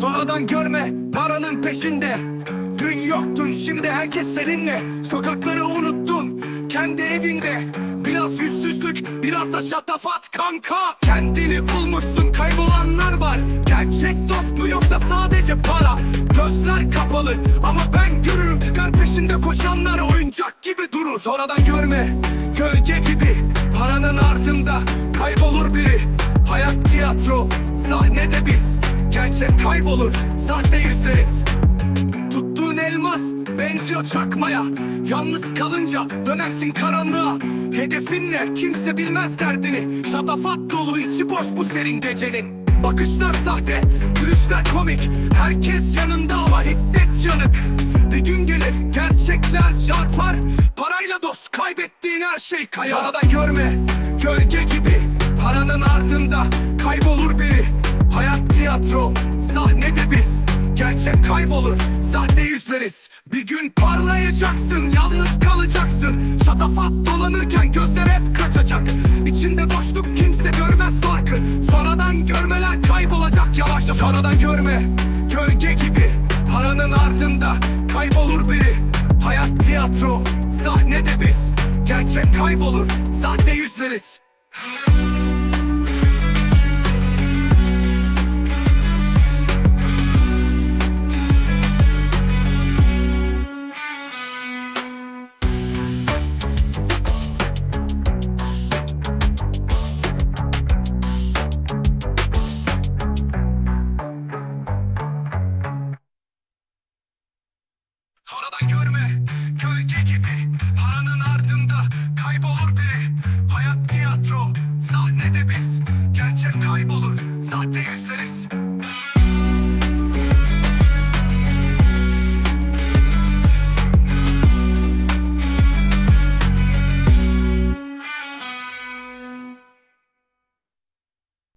Sonradan görme paranın peşinde. Dün yoktun şimdi herkes seninle. Sokakları unuttun kendi evinde. Biraz yüzsüzlük biraz da şatafat kanka. Kendini bulmuşsun kaybolanlar var. Gerçek dost mu yoksa sadece para? Gözler kapalı ama ben görürüm. Çıkar peşinde koşanlar oyuncak gibi durur. Sonradan görme gölge gibi. Paranın ardında kaybolur biri. Hayat tiyatro sahnede biz Gerçek kaybolur. Sahte yüzleriz Tuttuğun elmas benziyor çakmaya. Yalnız kalınca dönersin karanlığa. Hedefin ne? Kimse bilmez derdini. Şatafat dolu içi boş bu serin gecenin. Bakışlar sahte, gülüşler komik. Herkes yanında ama hisset yanık. Bir gün gelir gerçekler çarpar. Parayla dost kaybettiğin her şey kayar. Sonradan görme gölge gibi. Paranın ardında Hayat tiyatro sahnede biz. Gerçek kaybolur, sahte yüzleriz. Bir gün parlayacaksın, yalnız kalacaksın. Şatafat dolanırken gözler hep kaçacak. İçinde boşluk kimse görmez farkı. Sonradan görmeler kaybolacak yavaş yavaş. Sonradan görme, gölge gibi. Paranın ardında kaybolur biri. Hayat tiyatro, sahnede biz. Gerçek kaybolur, sahte yüzleriz Sonradan görme gölge gibi Paranın ardında kaybolur biri Hayat tiyatro sahnede biz. Gerçek kaybolur sahte yüzleriz